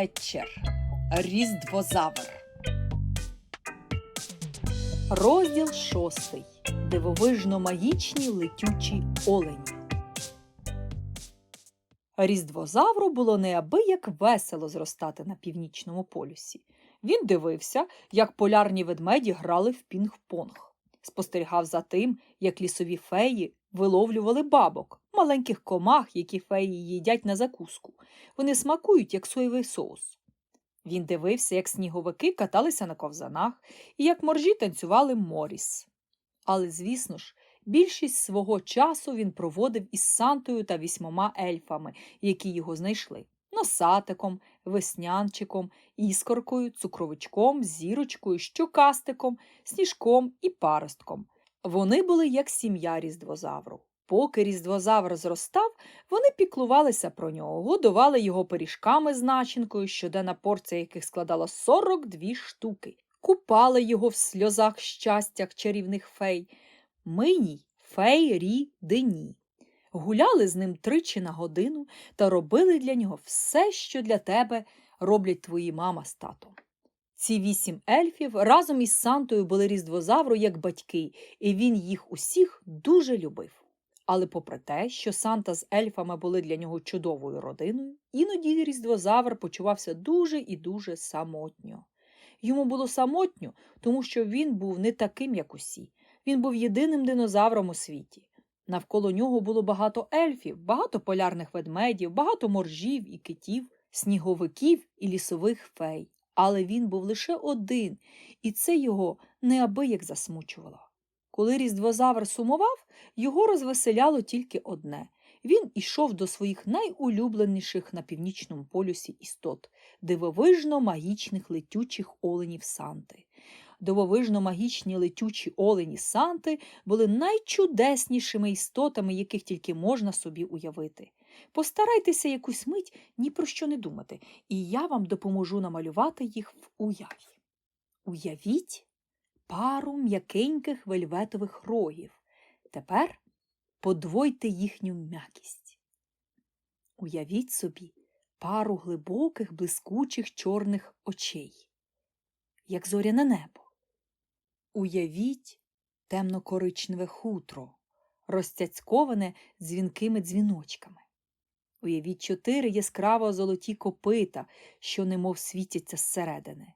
Флетчер. Різдвозавр. Розділ шостий. Дивовижно магічні летючі олені. Різдвозавру було неабияк весело зростати на північному полюсі. Він дивився, як полярні ведмеді грали в пінг-понг. Спостерігав за тим, як лісові феї виловлювали бабок, маленьких комах, які феї їдять на закуску. Вони смакують, як соєвий соус. Він дивився, як сніговики каталися на ковзанах і як моржі танцювали моріс. Але, звісно ж, більшість свого часу він проводив із Сантою та вісьмома ельфами, які його знайшли носатиком, веснянчиком, іскоркою, цукровичком, зірочкою, щокастиком, сніжком і паростком. Вони були як сім'я різдвозавру. Поки різдвозавр зростав, вони піклувалися про нього, годували його пиріжками з начинкою, щоденна порція яких складала 42 штуки, купали його в сльозах щастях чарівних фей, миній фей рі дині. Гуляли з ним тричі на годину та робили для нього все, що для тебе роблять твої мама з татом. Ці вісім ельфів разом із Сантою були різдвозавру як батьки, і він їх усіх дуже любив. Але попри те, що Санта з ельфами були для нього чудовою родиною, іноді різдвозавр почувався дуже і дуже самотньо. Йому було самотньо, тому що він був не таким, як усі. Він був єдиним динозавром у світі. Навколо нього було багато ельфів, багато полярних ведмедів, багато моржів і китів, сніговиків і лісових фей. Але він був лише один, і це його неабияк засмучувало. Коли різдвозавр сумував, його розвеселяло тільки одне він ішов до своїх найулюбленіших на північному полюсі істот дивовижно магічних летючих оленів Санти. Дивовижно магічні летючі олені Санти були найчудеснішими істотами, яких тільки можна собі уявити. Постарайтеся якусь мить ні про що не думати, і я вам допоможу намалювати їх в уяві. Уявіть пару м'якеньких вельветових рогів. Тепер подвойте їхню м'якість. Уявіть собі пару глибоких, блискучих чорних очей, як зоряне небо. Уявіть темно-коричневе хутро, розцяцьковане дзвінкими дзвіночками. Уявіть чотири яскраво золоті копита, що немов світяться зсередини.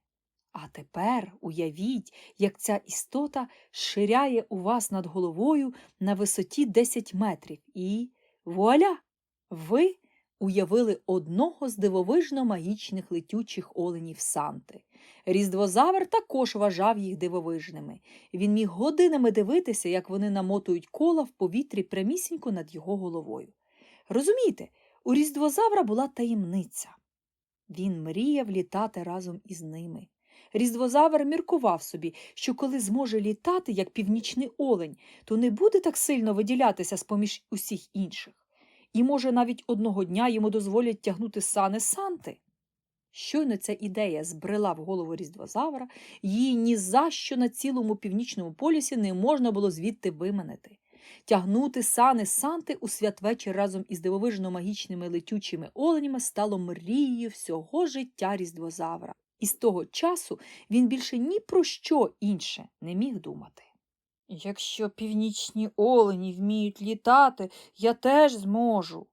А тепер уявіть, як ця істота ширяє у вас над головою на висоті 10 метрів, і вуаля! Ви уявили одного з дивовижно магічних летючих оленів Санти. Різдвозавр також вважав їх дивовижними. Він міг годинами дивитися, як вони намотують кола в повітрі прямісінько над його головою. Розумієте, у різдвозавра була таємниця. Він мріяв літати разом із ними. Різдвозавр міркував собі, що коли зможе літати, як північний олень, то не буде так сильно виділятися з поміж усіх інших. І, може, навіть одного дня йому дозволять тягнути сани Санти. Щойно ця ідея збрела в голову різдвозавра, її ні за що на цілому північному полюсі не можна було звідти виманити. Тягнути сани Санти у святвечір разом із дивовижно магічними летючими оленями стало мрією всього життя різдвозавра. І з того часу він більше ні про що інше не міг думати. Якщо північні олені вміють літати, я теж зможу.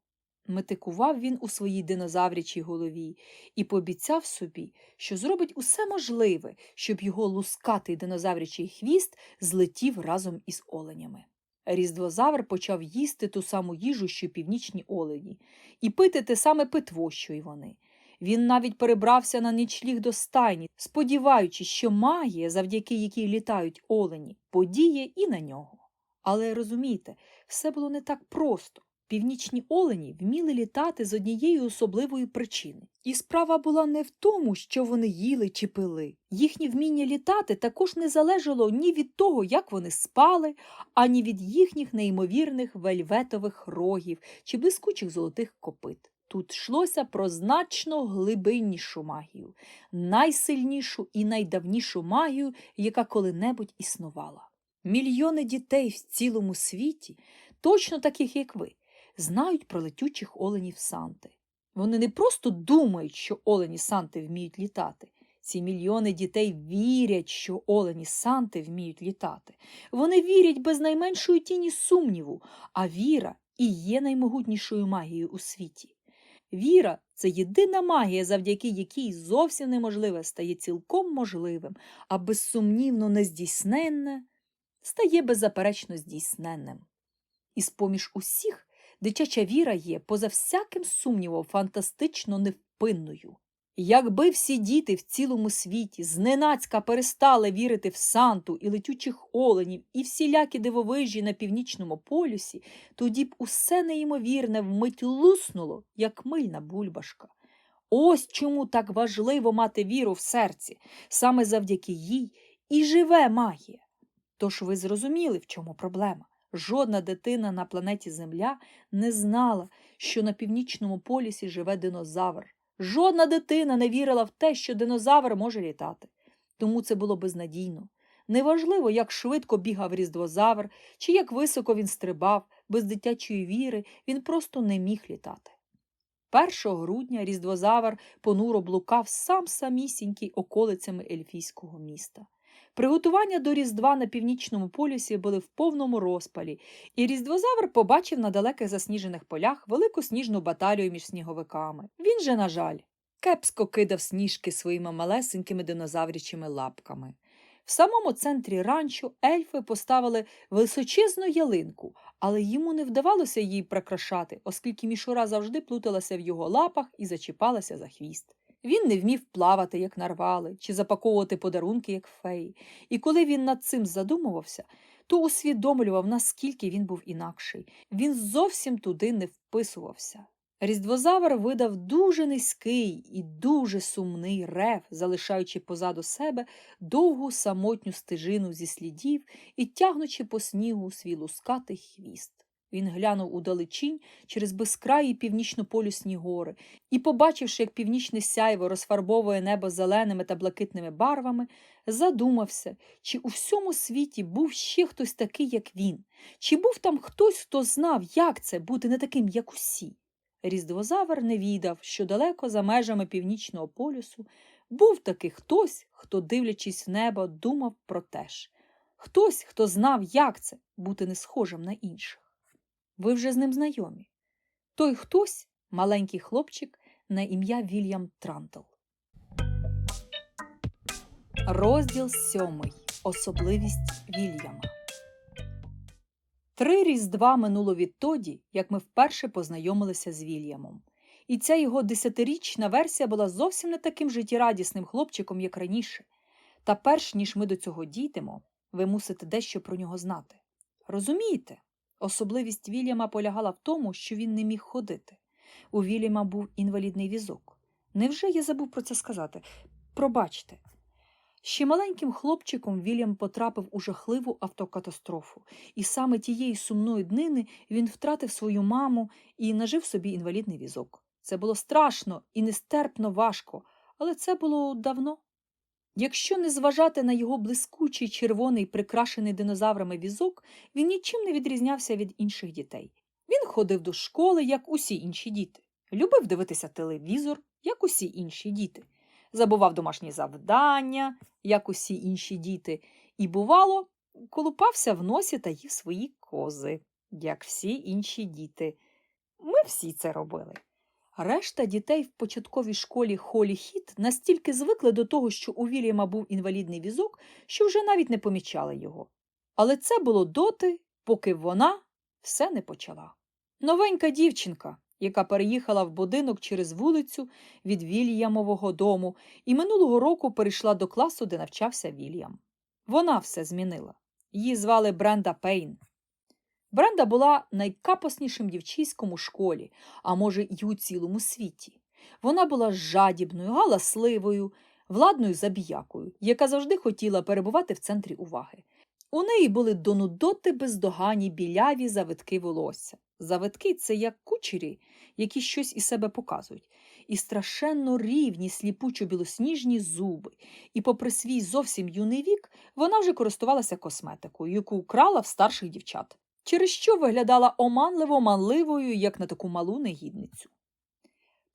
Метикував він у своїй динозаврячій голові і пообіцяв собі, що зробить усе можливе, щоб його лускатий динозаврячий хвіст злетів разом із оленями. Різдвозавр почав їсти ту саму їжу, що й північні олені, і пити те саме питво, що й вони. Він навіть перебрався на нічліг до стайні, сподіваючись, що магія, завдяки якій літають олені, подіє і на нього. Але розумієте, все було не так просто. Північні олені вміли літати з однієї особливої причини. І справа була не в тому, що вони їли чи пили. Їхнє вміння літати також не залежало ні від того, як вони спали, ані від їхніх неймовірних вельветових рогів чи блискучих золотих копит. Тут йшлося про значно глибиннішу магію, найсильнішу і найдавнішу магію, яка коли-небудь існувала. Мільйони дітей в цілому світі, точно таких, як ви, знають про летючих оленів Санти. Вони не просто думають, що олені Санти вміють літати. Ці мільйони дітей вірять, що олені Санти вміють літати. Вони вірять без найменшої тіні сумніву, а віра і є наймогутнішою магією у світі. Віра це єдина магія, завдяки якій зовсім неможливе стає цілком можливим, а безсумнівно нездійсненне стає беззаперечно здійсненним. І з-поміж усіх дитяча віра є, поза всяким сумнівом, фантастично невпинною. Якби всі діти в цілому світі зненацька перестали вірити в Санту і летючих оленів, і всілякі дивовижі на північному полюсі, тоді б усе неймовірне вмить луснуло, як мильна бульбашка. Ось чому так важливо мати віру в серці, саме завдяки їй і живе магія. Тож ви зрозуміли, в чому проблема. Жодна дитина на планеті Земля не знала, що на північному полюсі живе динозавр. Жодна дитина не вірила в те, що динозавр може літати. Тому це було безнадійно. Неважливо, як швидко бігав різдвозавр, чи як високо він стрибав, без дитячої віри він просто не міг літати. 1 грудня різдвозавр понуро блукав сам самісінький околицями ельфійського міста. Приготування до Різдва на північному полюсі були в повному розпалі, і різдвозавр побачив на далеких засніжених полях велику сніжну баталію між сніговиками. Він же, на жаль, кепсько кидав сніжки своїми малесенькими динозаврячими лапками. В самому центрі ранчо ельфи поставили височезну ялинку, але йому не вдавалося її прикрашати, оскільки мішура завжди плуталася в його лапах і зачіпалася за хвіст. Він не вмів плавати, як нарвали, чи запаковувати подарунки, як феї. І коли він над цим задумувався, то усвідомлював, наскільки він був інакший. Він зовсім туди не вписувався. Різдвозавр видав дуже низький і дуже сумний рев, залишаючи позаду себе довгу самотню стежину зі слідів і тягнучи по снігу свій лускатий хвіст. Він глянув удалечінь через безкраї північно-полюсні гори і, побачивши, як північне сяйво розфарбовує небо зеленими та блакитними барвами, задумався, чи у всьому світі був ще хтось такий, як він, чи був там хтось, хто знав, як це бути не таким, як усі. Різдвозавр не відав, що далеко за межами північного полюсу був таки хтось, хто, дивлячись в небо, думав про те ж. Хтось, хто знав, як це бути не схожим на інших. Ви вже з ним знайомі. Той хтось маленький хлопчик на ім'я Вільям Трантл. Розділ сьомий. Особливість Вільяма. Три різдва минуло відтоді, як ми вперше познайомилися з Вільямом. І ця його десятирічна версія була зовсім не таким життєрадісним хлопчиком, як раніше. Та перш ніж ми до цього дійдемо, ви мусите дещо про нього знати. Розумієте? Особливість Вільяма полягала в тому, що він не міг ходити. У Вільяма був інвалідний візок. Невже я забув про це сказати? Пробачте. Ще маленьким хлопчиком Вільям потрапив у жахливу автокатастрофу, і саме тієї сумної днини він втратив свою маму і нажив собі інвалідний візок. Це було страшно і нестерпно важко, але це було давно. Якщо не зважати на його блискучий червоний прикрашений динозаврами візок, він нічим не відрізнявся від інших дітей. Він ходив до школи, як усі інші діти, любив дивитися телевізор, як усі інші діти, забував домашні завдання, як усі інші діти, і, бувало, колупався в носі та їв свої кози, як всі інші діти. Ми всі це робили. Решта дітей в початковій школі Холі Хіт настільки звикли до того, що у Вільяма був інвалідний візок, що вже навіть не помічали його. Але це було доти, поки вона все не почала. Новенька дівчинка, яка переїхала в будинок через вулицю від Вільямового дому і минулого року перейшла до класу, де навчався Вільям. Вона все змінила. Її звали Бренда Пейн. Бренда була найкапоснішим дівчиськом у школі, а може, й у цілому світі. Вона була жадібною, галасливою, владною забіякою, яка завжди хотіла перебувати в центрі уваги. У неї були до нудоти бездогані біляві завитки волосся. Завитки це як кучері, які щось із себе показують, і страшенно рівні сліпучо білосніжні зуби. І, попри свій зовсім юний вік, вона вже користувалася косметикою, яку крала в старших дівчат через що виглядала оманливо манливою, як на таку малу негідницю.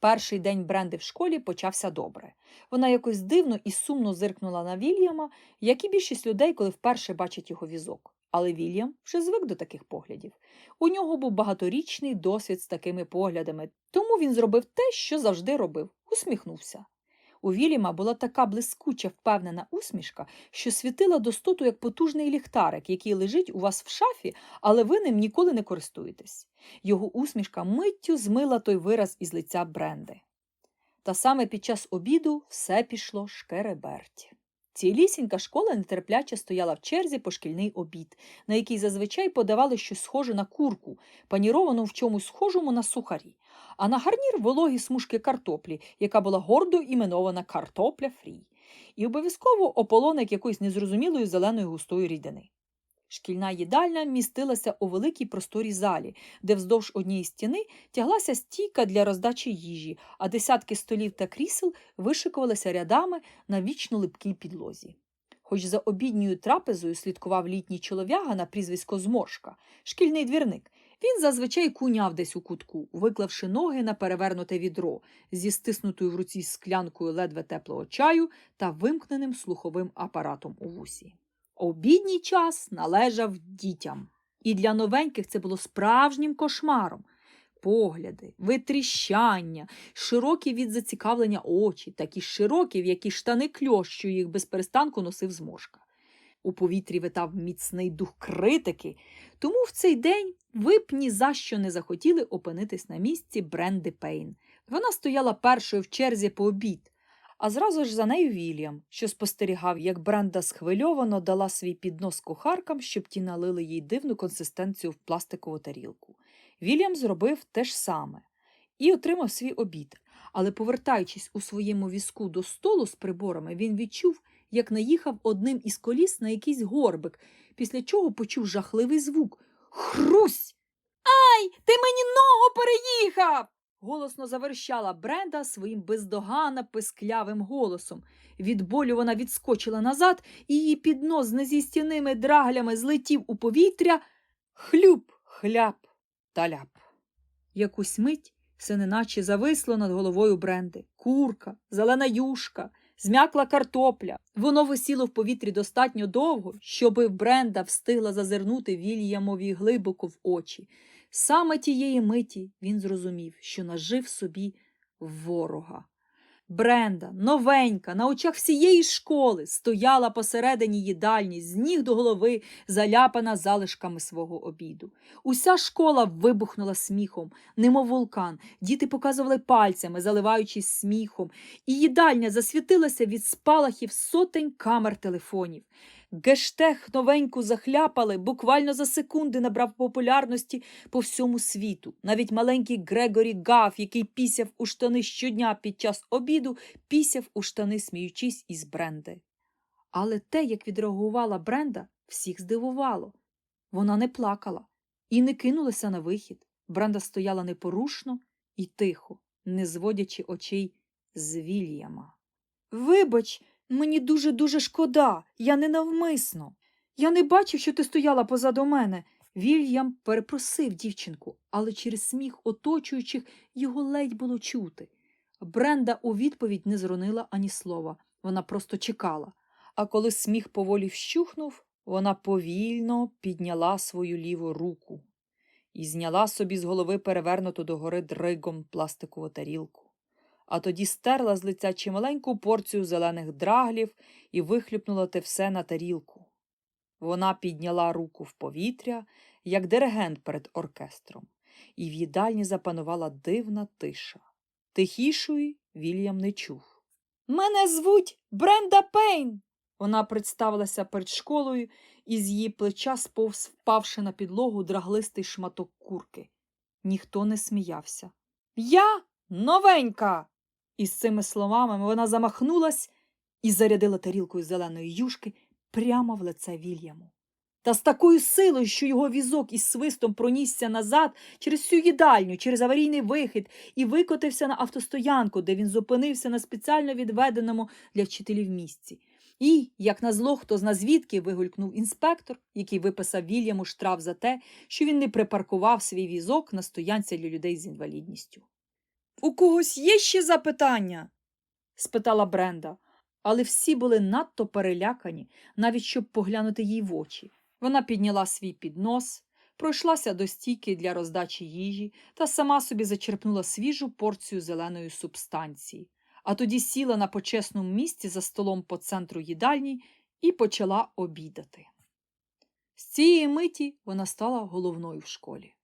Перший день Бренди в школі почався добре. Вона якось дивно і сумно зиркнула на Вільяма, як і більшість людей, коли вперше бачать його візок. Але Вільям вже звик до таких поглядів. У нього був багаторічний досвід з такими поглядами, тому він зробив те, що завжди робив усміхнувся. У Вільяма була така блискуча, впевнена усмішка, що світила достоту як потужний ліхтарик, який лежить у вас в шафі, але ви ним ніколи не користуєтесь. Його усмішка миттю змила той вираз із лиця Бренди. Та саме під час обіду все пішло шкереберть. Цілісінька школа нетерпляче стояла в черзі по шкільний обід, на який зазвичай подавали щось схоже на курку, паніровану в чомусь схожому на сухарі, а на гарнір вологі смужки картоплі, яка була гордо іменована картопля фрі, і обов'язково ополоник якоїсь незрозумілої зеленої густої рідини. Шкільна їдальня містилася у великій просторій залі, де вздовж однієї стіни тяглася стійка для роздачі їжі, а десятки столів та крісел вишикувалися рядами на вічно липкій підлозі. Хоч за обідньою трапезою слідкував літній чолов'яга на прізвисько Зморшка, шкільний двірник, він зазвичай куняв десь у кутку, виклавши ноги на перевернуте відро зі стиснутою в руці склянкою ледве теплого чаю та вимкненим слуховим апаратом у вусі. Обідній час належав дітям, і для новеньких це було справжнім кошмаром. Погляди, витріщання, широкі від зацікавлення очі, такі широкі, в які штани кльош, що їх без перестанку носив зморшка. У повітрі витав міцний дух критики, тому в цей день ви б ні за що не захотіли опинитись на місці Бренди Пейн. Вона стояла першою в черзі по обід, а зразу ж за нею Вільям, що спостерігав, як Бренда схвильовано дала свій піднос кухаркам, щоб ті налили їй дивну консистенцію в пластикову тарілку. Вільям зробив те ж саме і отримав свій обід. Але, повертаючись у своєму візку до столу з приборами, він відчув, як наїхав одним із коліс на якийсь горбик, після чого почув жахливий звук Хрусь! Ай, ти мені ногу переїхав! Голосно заверщала Бренда своїм бездоганно писклявим голосом. Від болю вона відскочила назад, і її піднос з незістяними драглями злетів у повітря. Хлюб, хляп та ляп. Якусь мить все неначе зависло над головою Бренди. Курка, зелена юшка, зм'якла картопля. Воно висіло в повітрі достатньо довго, щоби Бренда встигла зазирнути Вільямові глибоко в очі. Саме тієї миті він зрозумів, що нажив собі ворога. Бренда, новенька, на очах всієї школи, стояла посередині їдальні, з ніг до голови, заляпана залишками свого обіду. Уся школа вибухнула сміхом, немов вулкан. Діти показували пальцями, заливаючись сміхом, і їдальня засвітилася від спалахів сотень камер телефонів. Гештег новеньку захляпали, буквально за секунди набрав популярності по всьому світу. Навіть маленький Грегорі Гаф, який пісяв у штани щодня під час обіду, пісяв у штани, сміючись із Бренди. Але те, як відреагувала Бренда, всіх здивувало. Вона не плакала і не кинулася на вихід. Бренда стояла непорушно і тихо, не зводячи очей з Вільяма. Вибач, Мені дуже-дуже шкода, я ненавмисно. Я не бачив, що ти стояла позаду мене. Вільям перепросив дівчинку, але через сміх оточуючих його ледь було чути. Бренда у відповідь не зронила ані слова, вона просто чекала. А коли сміх поволі вщухнув, вона повільно підняла свою ліву руку і зняла собі з голови перевернуту догори дригом пластикову тарілку а тоді стерла з лиця чималеньку порцію зелених драглів і вихлюпнула те все на тарілку. Вона підняла руку в повітря, як диригент перед оркестром, і в їдальні запанувала дивна тиша. Тихішої Вільям не чув. Мене звуть Бренда Пейн. Вона представилася перед школою і з її плеча сповз впавши на підлогу драглистий шматок курки. Ніхто не сміявся. Я новенька. Із цими словами вона замахнулась і зарядила тарілкою зеленої юшки прямо в лице Вільяму. Та з такою силою, що його візок із свистом пронісся назад через всю їдальню, через аварійний вихід і викотився на автостоянку, де він зупинився на спеціально відведеному для вчителів місці. І, як назло, хто зна звідки, вигулькнув інспектор, який виписав Вільяму штраф за те, що він не припаркував свій візок на стоянці для людей з інвалідністю. У когось є ще запитання? спитала Бренда, але всі були надто перелякані, навіть щоб поглянути їй в очі. Вона підняла свій піднос, пройшлася до стійки для роздачі їжі та сама собі зачерпнула свіжу порцію зеленої субстанції, а тоді сіла на почесному місці за столом по центру їдальні і почала обідати. З цієї миті вона стала головною в школі.